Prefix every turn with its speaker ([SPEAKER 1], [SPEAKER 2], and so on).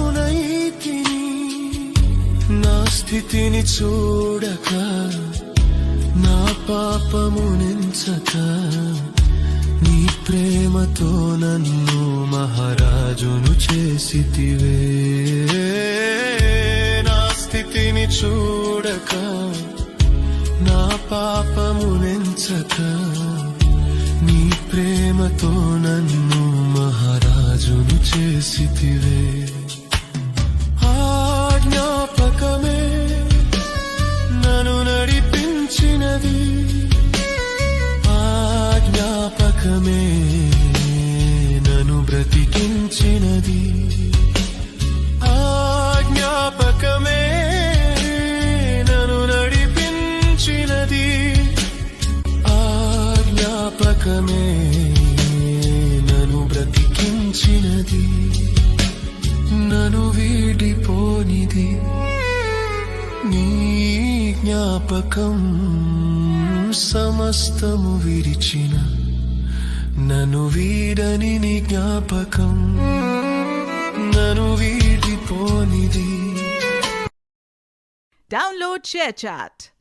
[SPEAKER 1] సహవాసమునైతిని నా స్థితిని చూడక నా పాపము నించక నీ ప్రేమతో నన్ను మహారాజును చేసితివే. నా స్థితిని చూడక నా పాపము నించక నీ ప్రేమతో నన్ను మహారాజును చేసితివే ఆజ్ఞాపకమే నన్ను నడిపించినది ఆజ్ఞాపకమే నన్ను బ్రతికించినది ఆజ్ఞాపకమే నన్ను నడిపించినది ఆజ్ఞాపకమే నను వీడిపోనిది నీ జ్ఞాపకం సమస్తము విరిచిన నను వీడని నీ జ్ఞాపకం నను వీడిపోనిది.
[SPEAKER 2] Download Download chat